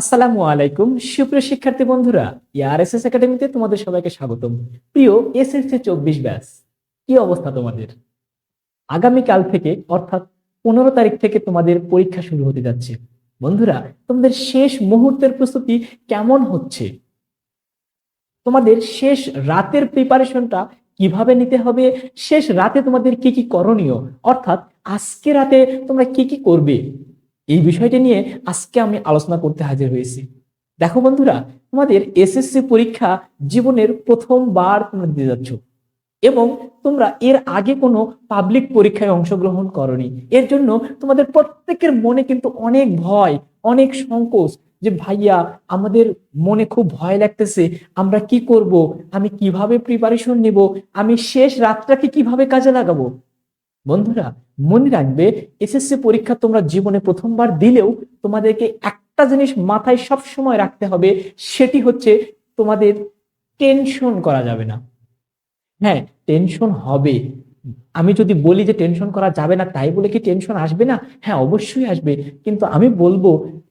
আসসালামু আলাইকুম। সুপ্রিয় শিক্ষার্থী বন্ধুরা ইয়ারএসএস একাডেমিতে তোমাদের সবাইকে স্বাগতম। প্রিয় এসএসসি চব্বিশ ব্যাচ, কি অবস্থা তোমাদের? আগামীকাল থেকে, অর্থাৎ পনেরো তারিখ থেকে তোমাদের পরীক্ষা শুরু হতে যাচ্ছে। বন্ধুরা, তোমাদের শেষ মুহূর্তের প্রস্তুতি কেমন হচ্ছে? তোমাদের শেষ রাতের প্রিপারেশনটা কীভাবে নিতে হবে? শেষ রাতে তোমাদের কি কি করণীয়? অর্থাৎ আজকে রাতে তোমরা কি কি করবে? এই বিষয়টি নিয়ে আজকে আমি আলোচনা করতে হাজির হয়েছি। দেখো বন্ধুরা, তোমাদের এসএসসি পরীক্ষা জীবনের প্রথমবার তোমরা দিতে যাচ্ছ এবং তোমরা এর আগে কোনো পাবলিক পরীক্ষায় অংশগ্রহণ করনি। এর জন্য তোমাদের প্রত্যেকের মনে কিন্তু অনেক ভয়, অনেক সংকোচ যে, ভাইয়া, আমাদের মনে খুব ভয় লাগতেছে, আমরা কি করব? আমি কীভাবে প্রিপারেশন নিব? আমি শেষ রাতটাকে কীভাবে কাজে লাগাবো? বন্ধুরা, মনে রাখবে, এসএসসি পরীক্ষা তোমরা জীবনে প্রথমবার দিলেও তোমাদেরকে একটা জিনিস মাথায় সব সময় রাখতে হবে, সেটি হচ্ছে তোমাদের টেনশন করা যাবে না। হ্যাঁ টেনশন হবে। আমি যদি বলি যে টেনশন করা যাবে না, তাই বলে কি টেনশন আসবে না? হ্যাঁ অবশ্যই আসবে। কিন্তু আমি বলব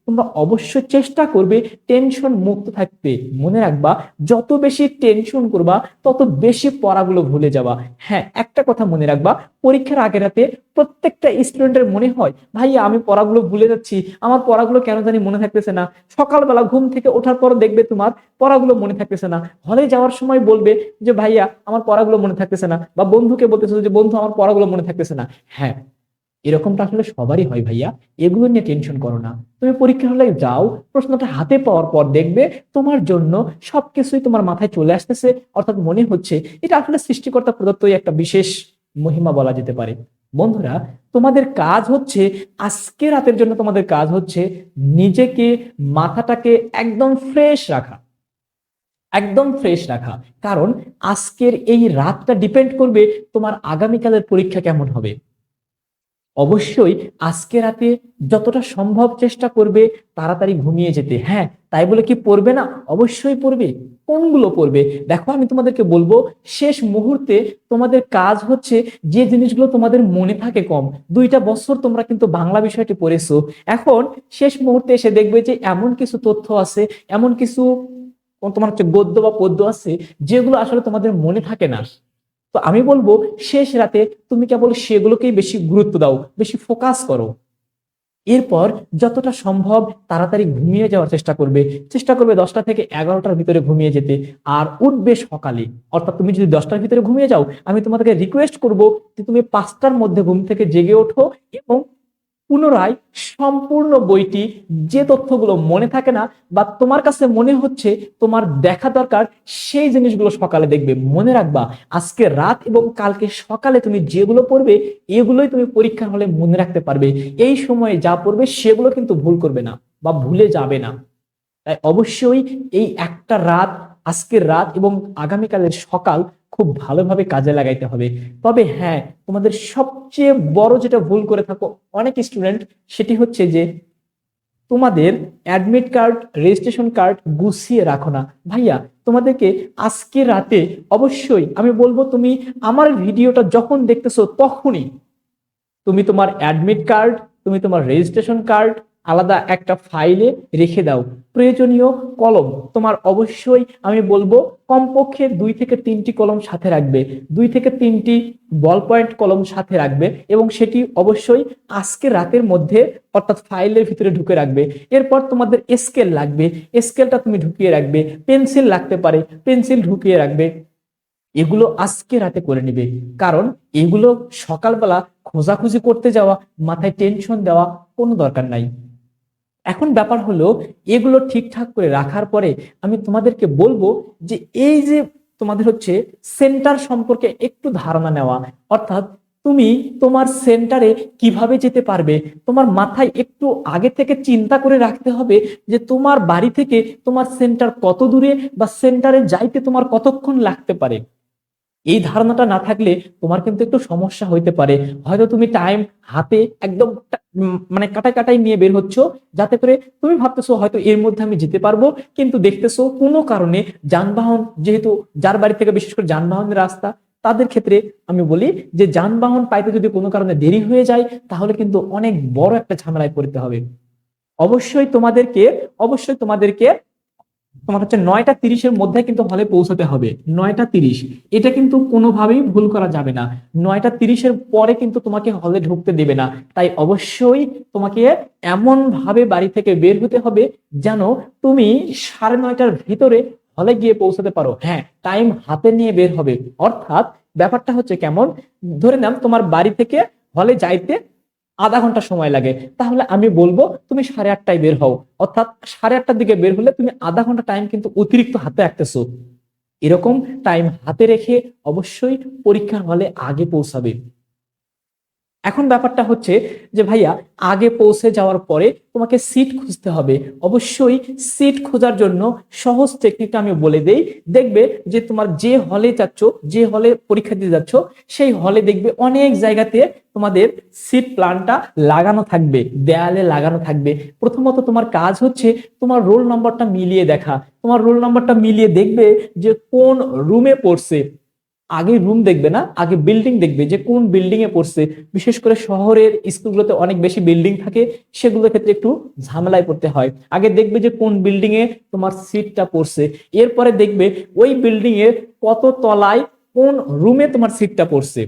তোমরা অবশ্যই চেষ্টা করবে টেনশন মুক্ত থাকতে। মনে রাখবা, যত বেশি টেনশন করবা, তত বেশি পড়াগুলো ভুলে যাবা। হ্যাঁ একটা কথা মনে রাখবা, পরীক্ষার আগে রাতে প্রত্যেকটা স্টুডেন্টের মনে হয় ভাইয়া আমি পড়াগুলো ভুলে যাচ্ছি, আমার পড়াগুলো কেন জানি মনে থাকতেছে না। সকালবেলা ঘুম থেকে ওঠার পর দেখবে তোমার পড়াগুলো মনে থাকতেছে না। হলে যাওয়ার সময় বলবে যে, ভাইয়া, আমার পড়াগুলো মনে থাকতেছে না। বা বন্ধুকে বলতেছে যে, বন্ধু, আমার পড়াগুলো মনে থাকতেছে না। হ্যাঁ এরকমটা আসলে সবারই হয় ভাইয়া। এগুলো নিয়ে টেনশন করো না। তুমি পরীক্ষা হলে যাও, প্রশ্নটা হাতে পাওয়ার পর দেখবে তোমার জন্য সবকিছুই তোমার মাথায় চলে আসতেছে। অর্থাৎ মনে হচ্ছে এটা আসলে সৃষ্টিকর্তা প্রদত্তই একটা বিশেষ মহিমা বলা যেতে পারে। বন্ধুরা, তোমাদের কাজ হচ্ছে আজকে রাতের জন্য তোমাদের কাজ হচ্ছে নিজেকে, মাথাটাকে একদম ফ্রেশ রাখা। একদম ফ্রেশ রাখা। কারণ আজকের এই রাতটা ডিপেন্ড করবে তোমার আগামীকালের পরীক্ষা কেমন হবে। অবশ্যই আজকে রাতে যতটা সম্ভব চেষ্টা করবে তাড়াতাড়ি ঘুমিয়ে যেতে। হ্যাঁ তাই বলে কি পড়বে না? অবশ্যই পড়বে। কোনগুলো পড়বে? দেখো, আমি তোমাদেরকে বলব, শেষ মুহূর্তে তোমাদের কাজ হচ্ছে যে জিনিসগুলো তোমাদের মনে থাকে কম। দুইটা বছর তোমরা কিন্তু বাংলা বিষয়টি পড়েছো। এখন শেষ মুহূর্তে এসে দেখবে যে এমন কিছু তথ্য আছে, এমন কিছু তোমার হচ্ছে গদ্য বা পদ্য আছে, যেগুলো আসলে তোমাদের মনে থাকে না। তো আমি বলব, শেষ রাতে তুমি কেবল সেগুলোকেই বেশি গুরুত্ব দাও, বেশি ফোকাস করো। এরপর যতটা সম্ভব তাড়াতাড়ি ঘুমিয়ে যাওয়ার চেষ্টা করবে। চেষ্টা করবে দশটা থেকে এগারোটার ভিতরে ঘুমিয়ে যেতে। আর উঠবে সকালে। অর্থাৎ তুমি যদি দশটার ভিতরে ঘুমিয়ে যাও, আমি তোমাদেরকে রিকোয়েস্ট করব যে তুমি পাঁচটার মধ্যে ঘুম থেকে জেগে ওঠো এবং পুনরায় সম্পূর্ণ বইটি যে তথ্যগুলো মনে থাকে না বা তোমার কাছে মনে হচ্ছে তোমার দেখা দরকার, সেই জিনিসগুলো সকালে দেখবে। মনে রাখবা, আজকে রাত এবং কালকে সকালে তুমি যেগুলো পড়বে, এগুলোই তুমি পরীক্ষার হলে মনে রাখতে পারবে। এই সময়ে যা পড়বে, সেগুলো কিন্তু ভুল করবে না বা ভুলে যাবে না। তাই অবশ্যই এই একটা রাত আজকের রাত এবং আগামীকালের সকাল খুব ভালোভাবে কাজে লাগাইতে হবে। তবে হ্যাঁ তোমাদের সবচেয়ে বড় যেটা ভুল করে থাকো অনেক স্টুডেন্ট সেটি হচ্ছে যে তোমাদের অ্যাডমিট কার্ড রেজিস্ট্রেশন কার্ড গুছিয়ে রাখো না। ভাইয়া, তোমাদেরকে আজকে রাতে অবশ্যই আমি বলব, তুমি আমার ভিডিওটা যখন দেখতেছো তখনই তুমি তোমার অ্যাডমিট কার্ড তুমি তোমার রেজিস্ট্রেশন কার্ড আলাদা একটা ফাইলে রেখে দাও। প্রয়োজনীয় কলম। তোমার অবশ্যই আমি বলব, কমপক্ষে দুই থেকে তিনটি কলম সাথে রাখবে। দুই থেকে তিনটি বল পয়েন্ট কলম সাথে রাখবে এবং সেটি অবশ্যই আজকে রাতের মধ্যে অর্থাৎ ফাইলের ভিতরে ঢুকে রাখবে। এরপর তোমাদের স্কেল লাগবে। স্কেলটা তুমি ঢুকিয়ে রাখবে। পেন্সিল লাগতে পারে। পেন্সিল ঢুকিয়ে রাখবে। এগুলো আজকে রাতে করে নিবে। কারণ এগুলো সকালবেলা খোঁজাখুঁজি করতে যাওয়া, মাথায় টেনশন দেওয়া কোনো দরকার নাই। এখন ব্যাপার হলো, এগুলো ঠিকঠাক করে রাখার পরে আমি তোমাদেরকে বলব যে এই যে তোমাদের হচ্ছে সেন্টার সম্পর্কে একটু ধারণা নেওয়া। অর্থাৎ তুমি তোমার সেন্টারে কীভাবে যেতে পারবে? তোমার মাথায় একটু আগে থেকে চিন্তা করে রাখতে হবে যে তোমার বাড়ি থেকে তোমার সেন্টার কত দূরে বা সেন্টারে যাইতে তোমার কতক্ষণ লাগতে পারে। এই ধারণাটা না থাকলে তোমার কিন্তু একটু সমস্যা হইতে পারে। হয়তো তুমি টাইম হাতে একদম মানে কাটাই কাটাই নিয়ে বের হচ্ছ, যাতে করে তুমি ভাবতেছো হয়তো এর মধ্যে আমি যেতে পারব, কিন্তু দেখতেছো কোনো কারণে যানবাহন যেহেতু যার বাড়ি থেকে বিশেষ করে যানবাহনের রাস্তা, তাদের ক্ষেত্রে আমি বলি যে যানবাহন পাইতে যদি কোনো কারণে দেরি হয়ে যায়, তাহলে কিন্তু অনেক বড় একটা ঝামেলায় পড়তে হবে। অবশ্যই তোমাদেরকে অবশ্যই তোমাদেরকে তোমার হচ্ছে নয়টা তিরিশের মধ্যে কিন্তু হলে পৌঁছাতে হবে। নয়টা তিরিশ। এটা কিন্তু কোনোভাবেই ভুল করা যাবে না। নয়টা তিরিশের পরে কিন্তু তোমাকে হলে ঢুকতে দেবে না। তাই অবশ্যই তোমাকে এমন ভাবে বাড়ি থেকে বের হতে হবে যেন তুমি সাড়ে নয়টার ভিতরে হলে গিয়ে পৌঁছাতে পারো। হ্যাঁ টাইম হাতে নিয়ে বের হবে। অর্থাৎ ব্যাপারটা হচ্ছে কেমন? ধরে নাম তোমার বাড়ি থেকে হলে যাইতে আধা ঘণ্টা সময় লাগে। তাহলে আমি বলব, তুমি সাড়ে আটটায় বের হও। অর্থাৎ সাড়ে আটটার দিকে বের হলে তুমি আধা ঘণ্টা টাইম কিন্তু অতিরিক্ত হাতে রাখতেছো এরকম টাইম হাতে রেখে অবশ্যই পরীক্ষার হলে আগে পৌঁছাবে। এখন ব্যাপারটা হচ্ছে যে ভাইয়া, আগে পৌঁছে যাওয়ার পরে তোমাকে সিট খুঁজতে হবে। অবশ্যই সিট খোঁজার জন্য সহজ টেকনিকটা আমি বলে দেই। দেখবে যে তোমার যে হলে যাচ্ছ, যে হলে পরীক্ষা দিতে যাচ্ছ, সেই হলে দেখবে অনেক জায়গাতে তোমাদের সিট প্ল্যানটা লাগানো থাকবে, দেয়ালে লাগানো থাকবে। প্রথমত তোমার কাজ হচ্ছে তোমার রোল নম্বরটা মিলিয়ে দেখা। তোমার রোল নম্বরটা মিলিয়ে দেখবে যে কোন রুমে পড়ছে। আগে রুম দেখবে না, আগে বিল্ডিং দেখবে যে কোন বিল্ডিং এ পড়ছে। বিশেষ করে শহরের স্কুলগুলোতে অনেক বেশি বিল্ডিং থাকে, সেগুলোর ক্ষেত্রে একটু ঝামেলায় পড়তে হয়। আগে দেখবে যে কোন বিল্ডিং এ তোমার সিটটা পড়ছে, এরপরে দেখবে ওই বিল্ডিং এর কত তলায় কোন রুমে তোমার সিটটা পড়ছে।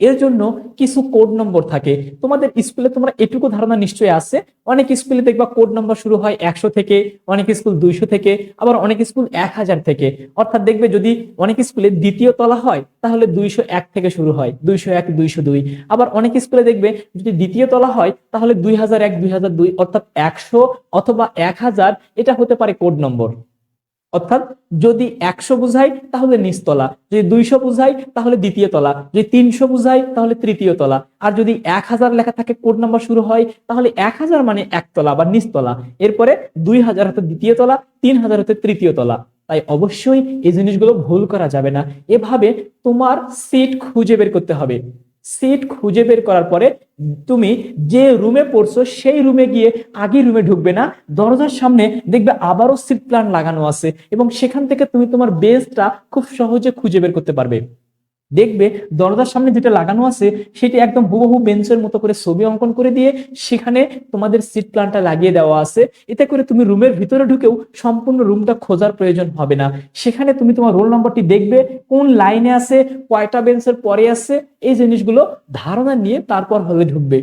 এর জন্য কিছু কোড নম্বর থাকে। তোমাদের স্কুলে তোমরা এটুকু ধারণা নিশ্চয়ই আছে। অনেক স্কুলে দেখবা কোড নম্বর শুরু হয় একশো থেকে, অনেক স্কুল দুইশো থেকে, আবার অনেক স্কুল এক হাজার থেকে। অর্থাৎ দেখবে যদি অনেক স্কুলে দ্বিতীয় তলা হয়, তাহলে দুইশো এক থেকে শুরু হয়। দুইশো এক, দুইশো দুই। আবার অনেক স্কুলে দেখবে যদি দ্বিতীয় তলা হয়, তাহলে দুই হাজার এক, দুই হাজার দুই, অর্থাৎ একশো অথবা এক হাজার, এটা হতে পারে কোড নম্বর অর্থাৎ যদি একশো বুঝাই, তাহলে নিচতলা যদি দুইশো বুঝাই, তাহলে দ্বিতীয় তলা। যদি তিনশো বুঝাই, তাহলে তৃতীয় তলা। আর যদি এক হাজার লেখা থাকে, কোড নাম্বার শুরু হয়, তাহলে এক হাজার মানে একতলা বা নিচতলা এরপরে দুই হাজার হতে দ্বিতীয় তলা, তিন হাজার হতে তৃতীয় তলা। তাই অবশ্যই এই জিনিসগুলো ভুল করা যাবে না। এভাবে তোমার সিট খুঁজে বের করতে হবে। সিট খুঁজে বের করার পরে তুমি যে রুমে পড়ছো সেই রুমে গিয়ে আগে রুমে ঢুকবে না। দরজার সামনে দেখবে আবারও সিট প্ল্যান লাগানো আছে এবং সেখান থেকে তুমি তোমার বেসটা খুব সহজে খুঁজে বের করতে পারবে। দেখবে দরজার সামনে যেটা লাগানো আছে, সেটি একদম হুবহু বেঞ্চের মতো করে ছবি অঙ্কন করে দিয়ে সেখানে তোমাদের সিট প্ল্যানটা লাগিয়ে দেওয়া আছে। এতে করে তুমি রুমের ভিতরে ঢুকেও সম্পূর্ণ রুমটা খোঁজার প্রয়োজন হবে না। সেখানে তুমি তোমার রোল নম্বরটি দেখবে, কোন লাইনে আছে, কয়টা বেঞ্চের পরে আছে, এই জিনিসগুলো ধারণা নিয়ে তারপর হলে ঢুকবে।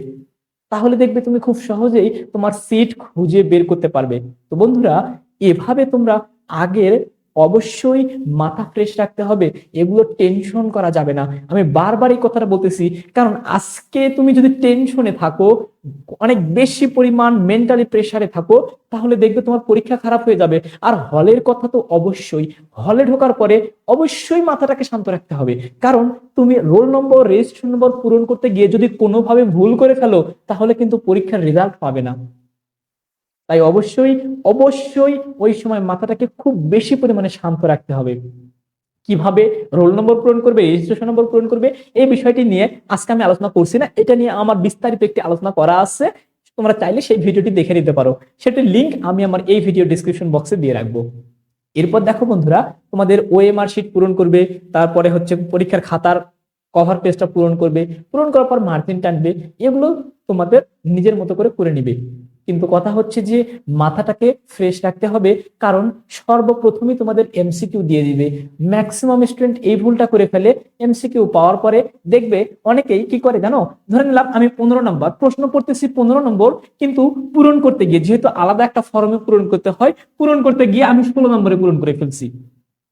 তাহলে দেখবে তুমি খুব সহজেই তোমার সিট খুঁজে বের করতে পারবে। তো বন্ধুরা, এভাবে তোমরা আগের অবশ্যই মাথা ফ্রেশ রাখতে হবে। এগুলো টেনশন করা যাবে না। আমি বারবার এই কথাটা বলতেছি, কারণ আজকে তুমি যদি টেনশনে থাকো, অনেক বেশি পরিমাণ মেন্টালি প্রেসারে থাকো, তাহলে দেখবে তোমার পরীক্ষা খারাপ হয়ে যাবে। আর হলের কথা তো অবশ্যই। হলে ঢোকার পরে অবশ্যই মাথাটাকে শান্ত রাখতে হবে। কারণ তুমি রোল নম্বর রেজিস্ট্রেশন নম্বর পূরণ করতে গিয়ে যদি কোনোভাবে ভুল করে ফেলো, তাহলে কিন্তু পরীক্ষার রেজাল্ট পাবে না। তাই অবশ্যই অবশ্যই ওই সময় মাথাটাকে খুব বেশি পরিমাণে শান্ত রাখতে হবে। কীভাবে রোল নম্বর পূরণ করবে রেজিস্ট্রেশন নম্বর পূরণ করবে, এই বিষয়টি নিয়ে আজকে আমি আলোচনা করছি না। এটা নিয়ে আমার বিস্তারিত একটি আলোচনা করা আছে। তোমরা চাইলে সেই ভিডিওটি দেখে নিতে পারো। সেটির লিঙ্ক আমি আমার এই ভিডিও ডিসক্রিপশন বক্সে দিয়ে রাখব। এরপর দেখো বন্ধুরা, তোমাদের ওএমআর শিট পূরণ করবে, তারপরে হচ্ছে পরীক্ষার খাতার কভার পেজটা পূরণ করবে। পূরণ করার পর মার্জিন টানবে, এগুলো তোমাদের নিজের মতো করে করে নিবে। কিন্তু কথা হচ্ছে যে মাথাটাকে ফ্রেশ রাখতে হবে, কারণ সর্বপ্রথমই তোমাদের এমসিকিউ দিয়ে দিবে। ম্যাক্সিমাম স্টুডেন্ট এই ভুলটা করে ফেলে এমসিকিউ পাওয়ার পরে দেখবে অনেকেই কি করে জানো? ধরে নিলাম আমি পনেরো নম্বর, প্রশ্ন পড়তেছি পনেরো নম্বর, কিন্তু পূরণ করতে গিয়ে, যেহেতু আলাদা একটা ফর্মে পূরণ করতে হয়, পূরণ করতে গিয়ে আমি ষোলো নম্বরে পূরণ করে ফেলছি।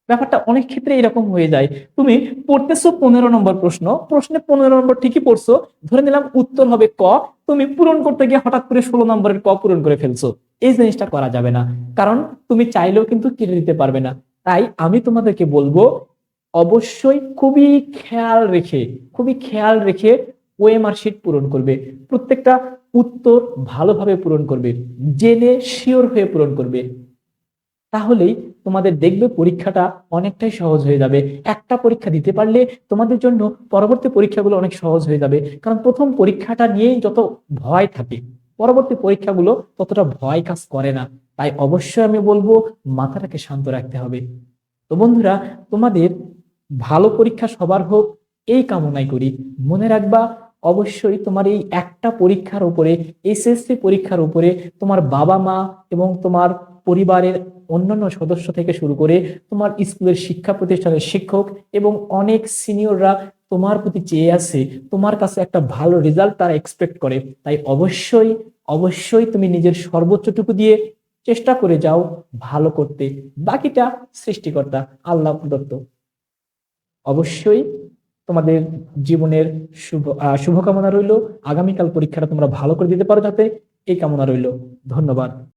ব্যাপারটা অনেক ক্ষেত্রে এরকম হয়ে যায়। তুমি পড়তেছো পনেরো নম্বর প্রশ্ন, প্রশ্নে পনেরো নম্বর ঠিকই পড়ছো, ধরে নিলাম উত্তর হবে ক, তুমি পূরণ করতে গিয়ে হঠাৎ করে ষোলো নম্বরের ক পূরণ করে ফেলছো। এই জিনিসটা করা যাবে না। কারণ তুমি চাইলেও কিন্তু কেটে দিতে পারবে না। তাই আমি তোমাদেরকে বলব, অবশ্যই খুবই খেয়াল রেখে, খুবই খেয়াল রেখে ওএমআর শিট পূরণ করবে। প্রত্যেকটা উত্তর ভালোভাবে পূরণ করবে। জেনে শিওর হয়ে পূরণ করবে। তাহলেই তোমাদের দেখবে পরীক্ষাটা অনেকটাই সহজ হয়ে যাবে। একটা পরীক্ষা দিতে পারলে তোমাদের জন্য পরবর্তী পরীক্ষাগুলো অনেক সহজ হয়ে যাবে। কারণ প্রথম পরীক্ষাটা নিয়েই যত ভয় থাকে, পরবর্তী পরীক্ষাগুলো ততটা ভয় কাজ করে না। তাই অবশ্যই আমি বলব, মাথাটাকে শান্ত রাখতে হবে। তো বন্ধুরা, তোমাদের ভালো পরীক্ষা সবার হোক, এই কামনাই করি। মনে রাখবা, অবশ্যই তোমার এই একটা পরীক্ষার উপরে, এসএসসি পরীক্ষার উপরে তোমার বাবা মা এবং তোমার পরিবারের অন্যান্য সদস্য থেকে শুরু করে তোমার স্কুলের শিক্ষা প্রতিষ্ঠানের শিক্ষক এবং অনেক সিনিয়ররা তোমার প্রতি চেয়ে আছে, তোমার কাছে একটা ভালো রেজাল্ট তারা এক্সপেক্ট করে। তাই অবশ্যই অবশ্যই তুমি নিজের সর্বোচ্চটুকু দিয়ে চেষ্টা করে যাও ভালো করতে। বাকিটা সৃষ্টিকর্তা আল্লাহ প্রদত্ত। অবশ্যই তোমাদের জীবনের শুভ শুভকামনা রইল। আগামীকাল পরীক্ষাটা তোমরা ভালো করে দিতে পারো যাতে এই কামনা রইল। ধন্যবাদ।